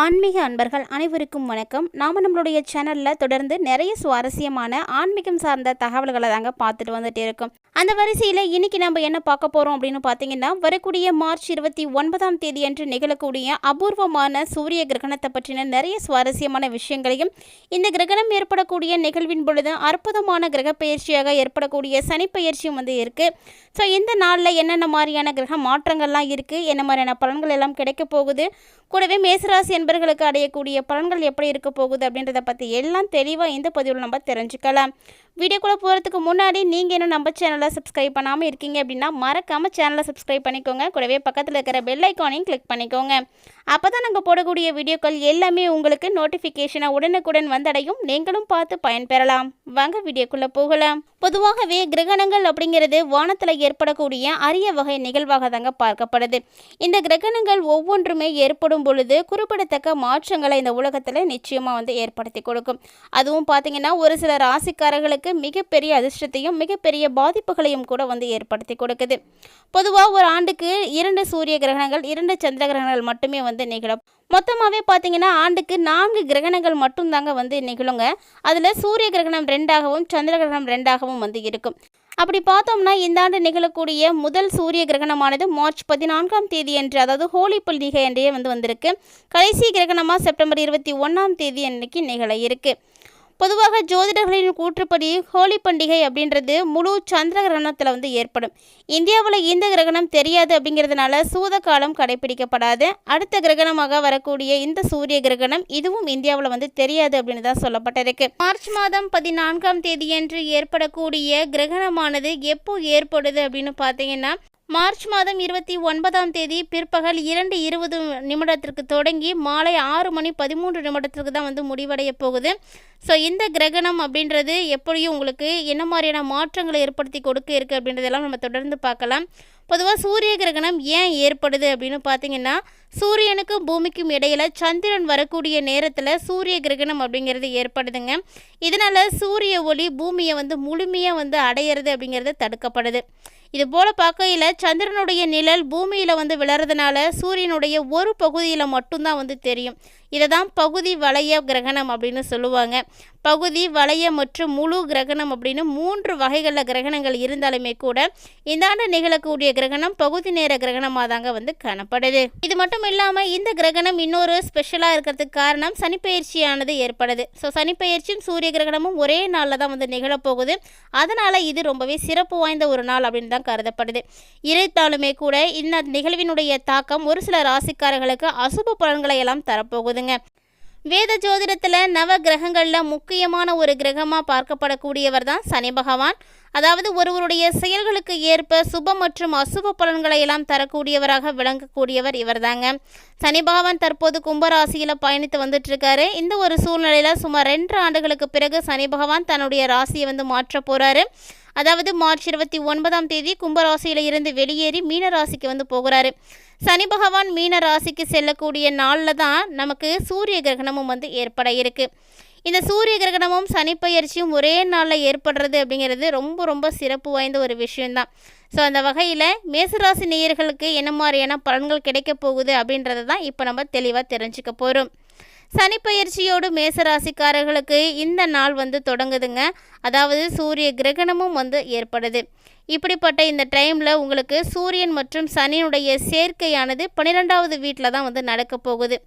ஆன்மீக அன்பர்கள் அனைவருக்கும் வணக்கம். நாம் நம்மளுடைய சேனலில் தொடர்ந்து நிறைய சுவாரஸ்யமான ஆன்மீகம் சார்ந்த தகவல்களை தாங்க பார்த்துட்டு வந்துட்டு இருக்கோம். அந்த வரிசையில் இன்னைக்கு நம்ம என்ன பார்க்க போகிறோம் அப்படின்னு பார்த்தீங்கன்னா வரக்கூடிய மார்ச் இருபத்தி ஒன்பதாம் தேதி அன்று நிகழக்கூடிய அபூர்வமான சூரிய கிரகணத்தை பற்றின நிறைய சுவாரஸ்யமான விஷயங்களையும் இந்த கிரகணம் ஏற்படக்கூடிய நிகழ்வின் பொழுது அற்புதமான கிரக பயிற்சியாக ஏற்படக்கூடிய சனிப்பயிற்சியும் வந்து இருக்குது ஸோ இந்த நாளில் என்னென்ன மாதிரியான கிரக மாற்றங்கள்லாம் இருக்குது என்ன மாதிரியான பலன்கள் எல்லாம் கிடைக்க போகுது? கூடவே மேசராசி என்பர்களுக்கு அடையக்கூடிய பலன்கள் எப்படி இருக்க போகுது அப்படின்றத பற்றி எல்லாம் தெளிவாக இந்த பதிவில் நம்ம தெரிஞ்சுக்கலாம். வீடியோக்குள்ளே போகிறதுக்கு முன்னாடி நீங்கள் இன்னும் நம்ம சேனலை சப்ஸ்கிரைப் பண்ணாமல் இருக்கீங்க அப்படின்னா மறக்காமல் சேனலை சப்ஸ்கிரைப் பண்ணிக்கோங்க. கூடவே பக்கத்தில் இருக்கிற பெல் ஐக்கானையும் கிளிக் பண்ணிக்கோங்க. அப்போ தான் நாங்கள் போடக்கூடிய வீடியோக்கள் எல்லாமே உங்களுக்கு நோட்டிஃபிகேஷனாக உடனுக்குடன் வந்தடையும். நீங்களும் பார்த்து பயன்பெறலாம். வாங்க வீடியோக்குள்ளே போகலாம். பொதுவாகவே கிரகணங்கள் அப்படிங்கிறது வானத்தில் ஏற்படக்கூடிய அரிய வகை நிகழ்வாக தாங்க பார்க்கப்படுது. இந்த கிரகணங்கள் ஒவ்வொன்றுமே ஏற்படும் பொழுது குறிப்பிடத்தக்க மாற்றங்களை இந்த உலகத்தில் நிச்சயமாக வந்து ஏற்படுத்தி கொடுக்கும். அதுவும் பார்த்திங்கன்னா ஒரு சில ராசிக்காரர்களுக்கு மிகப்பெரிய அதிர்ஷ்டத்தையும் மிகப்பெரிய பாதிப்புகளையும் கூட வந்து ஏற்படுத்தி கொடுக்குது. பொதுவாக ஒரு ஆண்டுக்கு இரண்டு சூரிய கிரகணங்கள் இரண்டு சந்திர கிரகணங்கள் மட்டுமே வந்து நிகழும். மொத்தமாகவே பார்த்தீங்கன்னா ஆண்டுக்கு நான்கு கிரகணங்கள் மட்டும்தாங்க வந்து நிகழுங்க. அதில் சூரிய கிரகணம் ரெண்டாகவும் சந்திர கிரகணம் ரெண்டாகவும் வந்து இருக்கும். அப்படி பார்த்தோம்னா இந்த ஆண்டு நிகழக்கூடிய முதல் சூரிய கிரகணமானது மார்ச் பதினான்காம் தேதி என்று அதாவது ஹோலி பண்டிகை அன்றையே வந்து வந்திருக்கு. கடைசி கிரகணமாக செப்டம்பர் இருபத்தி ஒன்றாம் தேதி அன்னைக்கு நிகழ இருக்கு. பொதுவாக ஜோதிடர்களின் கூற்றுப்படி ஹோலி பண்டிகை அப்படின்றது முழு சந்திர கிரகணத்தில் வந்து ஏற்படும். இந்தியாவில் இந்த கிரகணம் தெரியாது அப்படிங்கிறதுனால சூத காலம் கடைபிடிக்கப்படாது அடுத்த கிரகணமாக வரக்கூடிய இந்த சூரிய கிரகணம் இதுவும் இந்தியாவில் வந்து தெரியாது அப்படின்னு தான் சொல்லப்பட்டிருக்கு. மார்ச் மாதம் பதினான்காம் தேதியன்று ஏற்படக்கூடிய கிரகணமானது எப்போ ஏற்படுது அப்படின்னு பார்த்தீங்கன்னா மார்ச் மாதம் இருபத்தி ஒன்பதாம் தேதி பிற்பகல் இரண்டு இருபது நிமிடத்திற்கு தொடங்கி மாலை ஆறு மணி பதிமூன்று நிமிடத்திற்கு தான் வந்து முடிவடைய போகுது. ஸோ இந்த கிரகணம் அப்படின்றது எப்படியும் உங்களுக்கு என்ன மாதிரியான மாற்றங்களை ஏற்படுத்தி கொடுக்க இருக்குது அப்படின்றதெல்லாம் நம்ம தொடர்ந்து பார்க்கலாம். பொதுவாக சூரிய கிரகணம் ஏன் ஏற்படுது அப்படின்னு பார்த்தீங்கன்னா சூரியனுக்கும் பூமிக்கும் இடையில் சந்திரன் வரக்கூடிய நேரத்தில் சூரிய கிரகணம் அப்படிங்கிறது ஏற்படுதுங்க. இதனால் சூரிய ஒளி பூமியை வந்து முழுமையாக வந்து அடையிறது அப்படிங்கிறது தடுக்கப்படுது. இது போல் பார்க்கையில் சந்திரனுடைய நிழல் பூமியில் வந்து விழறதுனால சூரியனுடைய ஒரு பகுதியில் மட்டும்தான் வந்து தெரியும். இதை தான் பகுதி வளைய கிரகணம் அப்படின்னு சொல்லுவாங்க. பகுதி வளைய மற்றும் முழு கிரகணம் அப்படின்னு மூன்று வகைகளில் கிரகணங்கள் இருந்தாலுமே கூட இந்த ஆண்டு நிகழக்கூடிய கிரகணம் பகுதி நேர கிரகணமாக தாங்க வந்து காணப்படுது. இது மட்டும் இல்லாமல் இந்த கிரகணம் இன்னொரு ஸ்பெஷலாக இருக்கிறதுக்கு காரணம் சனிப்பெயர்ச்சியானது ஏற்படுது. ஸோ சனிப்பெயர்ச்சியும் சூரிய கிரகணமும் ஒரே நாளில் தான் வந்து நிகழப்போகுது. அதனால் இது ரொம்பவே சிறப்பு வாய்ந்த ஒரு நாள் அப்படின்னு தான் கருதப்படுது. இருந்தாலுமே கூட இந்த நிகழ்வினுடைய தாக்கம் ஒரு சில ராசிக்காரர்களுக்கு அசுப பலன்களை எல்லாம் தரப்போகுதுங்க. வேத ஜோதிடத்தில் நவ கிரகங்களில் முக்கியமான ஒரு கிரகமாக பார்க்கப்படக்கூடியவர் தான் சனி பகவான். அதாவது ஒருவருடைய செயல்களுக்கு ஏற்ப சுப மற்றும் அசுப பலன்களை எல்லாம் தரக்கூடியவராக விளங்கக்கூடியவர் இவர்தாங்க. சனி பகவான் தற்போது கும்பராசியில் பயணித்து வந்துட்டு இருக்காரு இந்த ஒரு சூழ்நிலையில் சுமார் ரெண்டு ஆண்டுகளுக்கு பிறகு சனி பகவான் தன்னுடைய ராசியை வந்து மாற்ற போறாரு. அதாவது மார்ச் இருபத்தி ஒன்பதாம் தேதி கும்பராசியில் இருந்து வெளியேறி மீன ராசிக்கு வந்து போகிறாரு. சனி பகவான் மீன ராசிக்கு செல்லக்கூடிய நாளில் தான் நமக்கு சூரிய கிரகணமும் வந்து ஏற்பட இருக்கு. இந்த சூரிய கிரகணமும் சனிப்பயிற்சியும் ஒரே நாளில் ஏற்படுறது அப்படிங்கிறது ரொம்ப ரொம்ப சிறப்பு வாய்ந்த ஒரு விஷயம்தான். ஸோ அந்த வகையில் மேசராசி நேயர்களுக்கு என்ன மாதிரியான பலன்கள் கிடைக்க போகுது அப்படின்றத தான் இப்போ நம்ம தெளிவாக தெரிஞ்சுக்க போகிறோம் சனிப்பயிற்சியோடு மேசராசிக்காரர்களுக்கு இந்த நாள் வந்து தொடங்குதுங்க. அதாவது சூரிய கிரகணமும் வந்து ஏற்படுது. இப்படிப்பட்ட இந்த டைமில் உங்களுக்கு சூரியன் மற்றும் சனியினுடைய சேர்க்கையானது பன்னிரெண்டாவது வீட்டில் தான் வந்து நடக்க போகுது.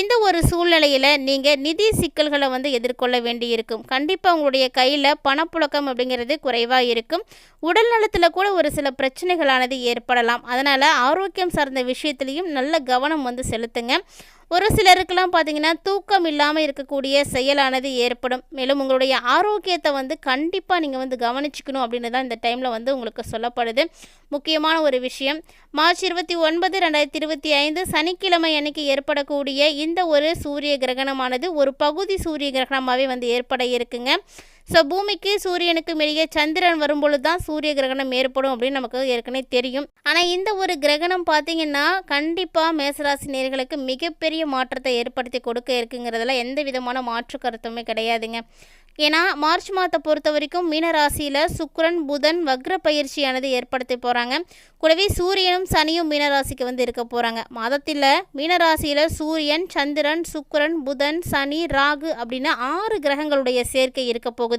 இந்த ஒரு சூழ்நிலையில் நீங்கள் நிதி சிக்கல்களை வந்து எதிர்கொள்ள வேண்டியிருக்கும். கண்டிப்பாக உங்களுடைய கையில் பணப்புழக்கம் அப்படிங்கிறது குறைவாக இருக்கும். உடல் நலத்தில் கூட ஒரு சில பிரச்சனைகளானது ஏற்படலாம். அதனால் ஆரோக்கியம் சார்ந்த விஷயத்துலையும் நல்ல கவனம் வந்து செலுத்துங்க. ஒரு சிலருக்கெல்லாம் பார்த்தீங்கன்னா தூக்கம் இல்லாமல் இருக்கக்கூடிய செயலானது ஏற்படும். மேலும் உங்களுடைய ஆரோக்கியத்தை வந்து கண்டிப்பாக நீங்கள் வந்து கவனிச்சுக்கணும் அப்படின்னு தான் இந்த டைமில் வந்து உங்களுக்கு சொல்லப்படுது. முக்கியமான ஒரு விஷயம் மார்ச் இருபத்தி ஒன்பது ரெண்டாயிரத்தி இருபத்தி ஐந்து சனிக்கிழமை அன்னைக்கு ஏற்படக்கூடிய இந்த ஒரு சூரிய கிரகணமானது ஒரு பகுதி சூரிய கிரகணமாகவே வந்து ஏற்பட இருக்குங்க. ஸோ பூமிக்கு சூரியனுக்கும் இடையே சந்திரன் வரும்பொழுது தான் சூரிய கிரகணம் ஏற்படும் அப்படின்னு நமக்கு ஏற்கனவே தெரியும். ஆனால் இந்த ஒரு கிரகணம் பார்த்தீங்கன்னா கண்டிப்பாக மேசராசி நேர்களுக்கு மிகப்பெரிய மாற்றத்தை ஏற்படுத்தி கொடுக்க இருக்குங்கிறதுல எந்த விதமான மாற்று கருத்துமே கிடையாதுங்க. ஏன்னா மார்ச் மாதத்தை பொறுத்த வரைக்கும் மீனராசியில் சுக்கரன் புதன் வக்ர பயிற்சியானது ஏற்படுத்தி போகிறாங்க கூடவே சூரியனும் சனியும் மீனராசிக்கு வந்து இருக்க போகிறாங்க மாதத்தில் மீனராசியில் சூரியன் சந்திரன் சுக்கரன் புதன் சனி ராகு அப்படின்னு ஆறு கிரகங்களுடைய சேர்க்கை இருக்க போகுது.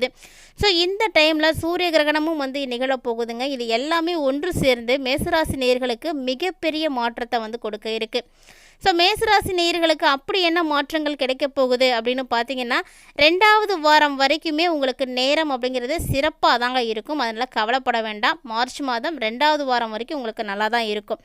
ஸோ இந்த டைமில் சூரிய கிரகணமும் வந்து நிகழப் போகுதுங்க. இது எல்லாமே ஒன்று சேர்ந்து மேசராசி நேர்களுக்கு மிகப்பெரிய மாற்றத்தை வந்து கொடுக்க இருக்குது ஸோ மேசராசி நேயர்களுக்கு அப்படி என்ன மாற்றங்கள் கிடைக்க போகுது அப்படின்னு பார்த்தீங்கன்னா ரெண்டாவது வாரம் வரைக்குமே உங்களுக்கு நேரம் அப்படிங்கிறது சிறப்பாக தாங்க இருக்கும். அதனால் கவலைப்பட வேண்டாம். மார்ச் மாதம் ரெண்டாவது வாரம் வரைக்கும் உங்களுக்கு நல்லா தான் இருக்கும்.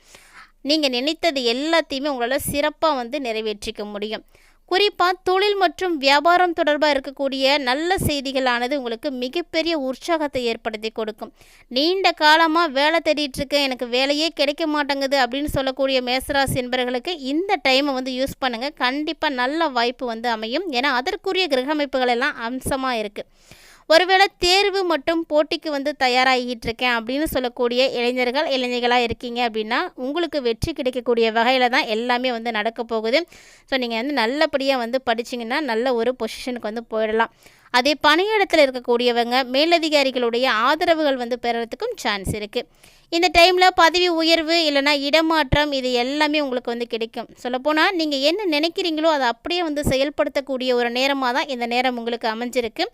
நீங்கள் நினைத்தது எல்லாத்தையுமே உங்களால் சிறப்பாக வந்து நிறைவேற்றிக்க முடியும். குறிப்பாக தொழில் மற்றும் வியாபாரம் தொடர்பாக இருக்கக்கூடிய நல்ல செய்திகளானது உங்களுக்கு மிகப்பெரிய உற்சாகத்தை ஏற்படுத்தி கொடுக்கும். நீண்ட காலமாக வேலை தேடிட்டுருக்கேன் எனக்கு வேலையே கிடைக்க மாட்டேங்குது அப்படின்னு சொல்லக்கூடிய மேசராசி என்பர்களுக்கு இந்த டைமை வந்து யூஸ் பண்ணுங்கள் கண்டிப்பாக நல்ல வாய்ப்பு வந்து அமையும். ஏன்னா அதற்குரிய கிரக அமைப்புகள் எல்லாம் அம்சமாக இருக்குது ஒருவேளை தேர்வு மற்றும் போட்டிக்கு வந்து தயாராகிட்டு இருக்கேன் அப்படின்னு சொல்லக்கூடிய இளைஞர்கள் இளைஞர்களாக இருக்கீங்க அப்படின்னா உங்களுக்கு வெற்றி கிடைக்கக்கூடிய வகையில் தான் எல்லாமே வந்து நடக்க போகுது. ஸோ நீங்கள் வந்து நல்லபடியாக வந்து படிச்சிங்கன்னா நல்ல ஒரு பொசிஷனுக்கு வந்து போயிடலாம். அதே பணியிடத்தில் இருக்கக்கூடியவங்க மேலதிகாரிகளுடைய ஆதரவுகள் வந்து பெறறதுக்கும் சான்ஸ் இருக்குது இந்த டைமில் பதவி உயர்வு இல்லைனா இடமாற்றம் இது எல்லாமே உங்களுக்கு வந்து கிடைக்கும். சொல்லப்போனால் நீங்கள் என்ன நினைக்கிறீங்களோ அதை அப்படியே வந்து செயல்படுத்தக்கூடிய ஒரு நேரமாக தான் இந்த நேரம் உங்களுக்கு அமைஞ்சிருக்கு.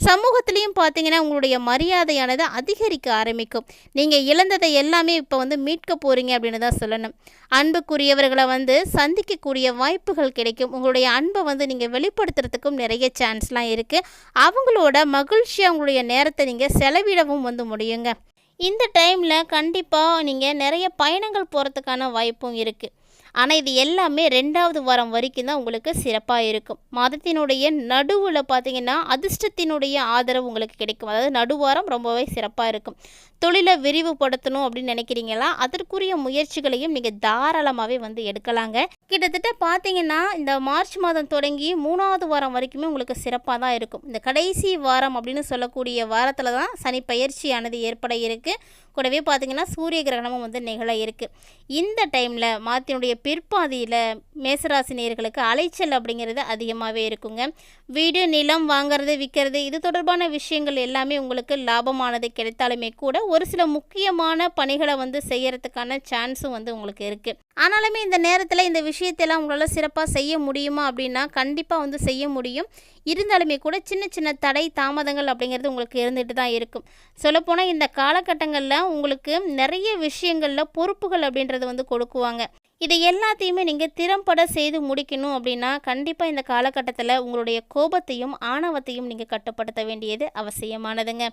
சமூகத்திலையும் பார்த்தீங்கன்னா உங்களுடைய மரியாதையானது அதிகரிக்க ஆரம்பிக்கும். நீங்கள் இழந்ததை எல்லாமே இப்போ வந்து மீட்க போகிறீங்க அப்படின்னு தான் சொல்லணும். அன்புக்குரியவர்களை வந்து சந்திக்கக்கூடிய வாய்ப்புகள் கிடைக்கும். உங்களுடைய அன்பை வந்து நீங்கள் வெளிப்படுத்துறதுக்கும் நிறைய சான்ஸ்லாம் இருக்குது அவங்களோட மகிழ்ச்சியாக உங்களுடைய நேரத்தை நீங்கள் செலவிடவும் வந்து முடியுங்க. இந்த டைமில் கண்டிப்பாக நீங்கள் நிறைய பயணங்கள் போகிறதுக்கான வாய்ப்பும் இருக்குது ஆனால் இது எல்லாமே ரெண்டாவது வாரம் வரைக்கும் தான் உங்களுக்கு சிறப்பாக இருக்கும். மாதத்தினுடைய நடுவில் பார்த்தீங்கன்னா அதிர்ஷ்டத்தினுடைய ஆதரவு உங்களுக்கு கிடைக்கும். அதாவது நடுவாரம் ரொம்பவே சிறப்பாக இருக்கும். தொழிலை விரிவுபடுத்தணும் அப்படின்னு நினைக்கிறீங்களா? அதற்குரிய முயற்சிகளையும் நீங்கள் தாராளமாகவே வந்து எடுக்கலாங்க. கிட்டத்தட்ட பார்த்தீங்கன்னா இந்த மார்ச் மாதம் தொடங்கி மூணாவது வாரம் வரைக்குமே உங்களுக்கு சிறப்பாக தான் இருக்கும். இந்த கடைசி வாரம் அப்படின்னு சொல்லக்கூடிய வாரத்தில் தான் சனி பயிற்சியானது ஏற்பட இருக்குது கூடவே பார்த்தீங்கன்னா சூரிய கிரகணமும் வந்து நிகழ இருக்குது இந்த டைமில் மாத்தினுடைய பிற்பாதியில் மேசராசினியர்களுக்கு அலைச்சல் அப்படிங்கிறது அதிகமாகவே இருக்குங்க. வீடு நிலம் வாங்கிறது விற்கிறது இது தொடர்பான விஷயங்கள் எல்லாமே உங்களுக்கு லாபமானது கிடைத்தாலுமே கூட ஒரு சில முக்கியமான பணிகளை வந்து செய்யறதுக்கான சான்ஸும் வந்து உங்களுக்கு இருக்குது ஆனாலுமே இந்த நேரத்தில் இந்த விஷயத்தெல்லாம் உங்களால் சிறப்பாக செய்ய முடியுமா அப்படின்னா கண்டிப்பாக வந்து செய்ய முடியும். இருந்தாலுமே கூட சின்ன சின்ன தடை தாமதங்கள் அப்படிங்கிறது உங்களுக்கு இருந்துட்டு தான் இருக்கும். சொல்லப்போனால் இந்த காலகட்டங்களில் உங்களுக்கு நிறைய விஷயங்களில் பொறுப்புகள் அப்படின்றது வந்து கொடுக்குவாங்க. இதை எல்லாத்தையுமே நீங்கள் திறம்பட செய்து முடிக்கணும் அப்படின்னா கண்டிப்பாக இந்த காலகட்டத்தில் உங்களுடைய கோபத்தையும் ஆணவத்தையும் நீங்கள் கட்டுப்படுத்த வேண்டியது அவசியமானதுங்க.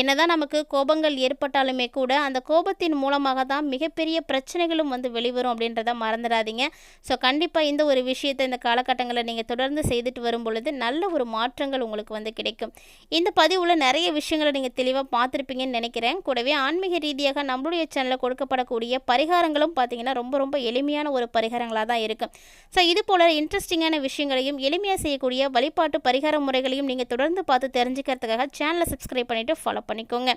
என்னதான் நமக்கு கோபங்கள் ஏற்பட்டாலுமே கூட அந்த கோபத்தின் மூலமாக தான் மிகப்பெரிய பிரச்சனைகளும் வந்து வெளிவரும் அப்படின்றத மறந்துடாதீங்க. ஸோ கண்டிப்பாக இந்த ஒரு விஷயத்தை இந்த காலகட்டங்களில் நீங்கள் தொடர்ந்து செய்துட்டு வரும் பொழுது நல்ல ஒரு மாற்றங்கள் உங்களுக்கு வந்து கிடைக்கும். இந்த பதிவில் நிறைய விஷயங்களை நீங்கள் தெளிவாக பார்த்துருப்பீங்கன்னு நினைக்கிறேன். கூடவே ஆன்மீக ரீதியாக நம்மளுடைய சேனலில் கொடுக்கப்படக்கூடிய பரிகாரங்களும் பார்த்தீங்கன்னா ரொம்ப ரொம்ப எளிமையான ஒரு பரிகாரங்களாக தான் இருக்கும் ஸோ இது போல் இன்ட்ரெஸ்டிங்கான விஷயங்களையும் எளிமையாக செய்யக்கூடிய வழிபாட்டு பரிகார முறைகளையும் நீங்கள் தொடர்ந்து பார்த்து தெரிஞ்சுக்கிறதுக்காக சேனலை சப்ஸ்கிரைப் பண்ணிவிட்டு ஃபாலோ பண்ணிக்கோங்க.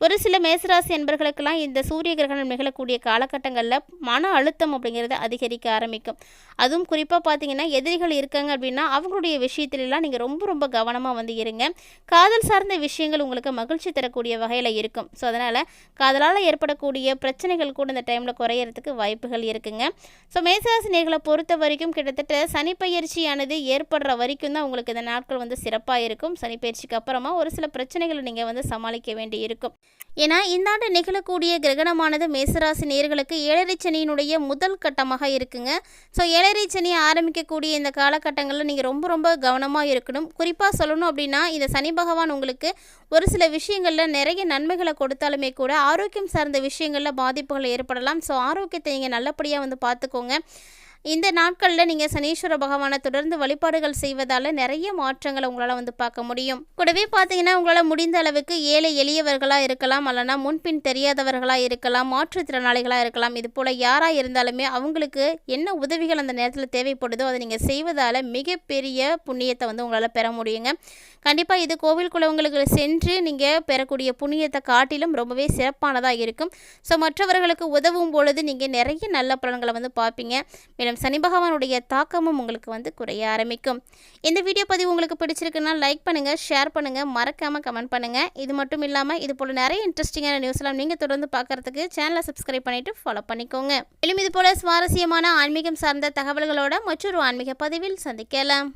ஒரு சில மேசராசி என்பர்களுக்கெல்லாம் இந்த சூரிய கிரகணம் நிகழக்கூடிய காலகட்டங்களில் மன அழுத்தம் அப்படிங்கிறது அதிகரிக்க ஆரம்பிக்கும். அதுவும் குறிப்பாக பார்த்தீங்கன்னா எதிரிகள் இருக்காங்க அப்படின்னா அவங்களுடைய விஷயத்திலலாம் நீங்கள் ரொம்ப ரொம்ப கவனமாக வந்து இருங்க. காதல் சார்ந்த விஷயங்கள் உங்களுக்கு மகிழ்ச்சி தரக்கூடிய வகையில் இருக்கும். ஸோ அதனால் காதலால் ஏற்படக்கூடிய பிரச்சனைகள் கூட இந்த டைமில் குறையிறதுக்கு வாய்ப்புகள் இருக்குங்க. ஸோ மேசராசினியர்களை பொறுத்த வரைக்கும் கிட்டத்தட்ட சனிப்பயிற்சியானது ஏற்படுற வரைக்கும் தான் உங்களுக்கு இந்த நாட்கள் வந்து சிறப்பாக இருக்கும். சனிப்பயிற்சிக்கு அப்புறமா ஒரு சில பிரச்சனைகளை நீங்கள் வந்து சமாளிக்க வேண்டி இருக்கும். ஏன்னா இந்த ஆண்டு நிகழக்கூடிய கிரகணமானது மேசராசி நேர்களுக்கு ஏழரை சனியினுடைய முதல் கட்டமாக இருக்குங்க. ஸோ ஏழரை சனி ஆரம்பிக்கக்கூடிய இந்த காலகட்டங்களில் நீங்கள் ரொம்ப ரொம்ப கவனமாக இருக்கணும். குறிப்பாக சொல்லணும் அப்படின்னா இந்த சனி பகவான் உங்களுக்கு ஒரு சில விஷயங்களில் நிறைய நன்மைகளை கொடுத்தாலுமே கூட ஆரோக்கியம் சார்ந்த விஷயங்களில் பாதிப்புகள் ஏற்படலாம். ஸோ ஆரோக்கியத்தை நீங்கள் நல்லபடியாக வந்து பார்த்துக்கோங்க. இந்த நாட்களில் நீங்கள் சனீஸ்வர பகவானை தொடர்ந்து வழிபாடுகள் செய்வதால் நிறைய மாற்றங்களை உங்களால் வந்து பார்க்க முடியும். கூடவே பார்த்தீங்கன்னா உங்களால் முடிந்த அளவுக்கு ஏழை எளியவர்களாக இருக்கலாம் அல்லனா முன்பின் தெரியாதவர்களாக இருக்கலாம் மாற்றுத்திறனாளிகளாக இருக்கலாம் இது போல் யாராக இருந்தாலுமே அவங்களுக்கு என்ன உதவிகள் அந்த நேரத்தில் தேவைப்படுதோ அதை நீங்கள் செய்வதால் மிகப்பெரிய புண்ணியத்தை வந்து உங்களால் பெற முடியுங்க. கண்டிப்பாக இது கோவில் குலவங்களுக்கு சென்று நீங்கள் பெறக்கூடிய புண்ணியத்தை காட்டிலும் ரொம்பவே சிறப்பானதாக இருக்கும். ஸோ மற்றவர்களுக்கு உதவும் பொழுது நீங்கள் நிறைய நல்ல பலன்களை வந்து பார்ப்பீங்க. மேலும் சனி பகவானுடைய தாக்கமும் உங்களுக்கு வந்து குறைய ஆரம்பிக்கும். இந்த வீடியோ பதிவு உங்களுக்கு பிடிச்சிருக்குன்னா லைக் பண்ணுங்கள் ஷேர் பண்ணுங்கள் மறக்காமல் கமெண்ட் பண்ணுங்கள் இது மட்டும் இல்லாமல் இது போல் நிறைய இன்ட்ரெஸ்டிங்கான நியூஸ்லாம் நீங்கள் தொடர்ந்து பார்க்குறதுக்கு சேனலை சப்ஸ்கிரைப் பண்ணிவிட்டு ஃபாலோ பண்ணிக்கோங்க. மேலும் இது போல் சுவாரஸ்யமான ஆன்மீகம் சார்ந்த தகவல்களோட மற்றொரு ஆன்மீக பதிவில் சந்திக்கலாம்.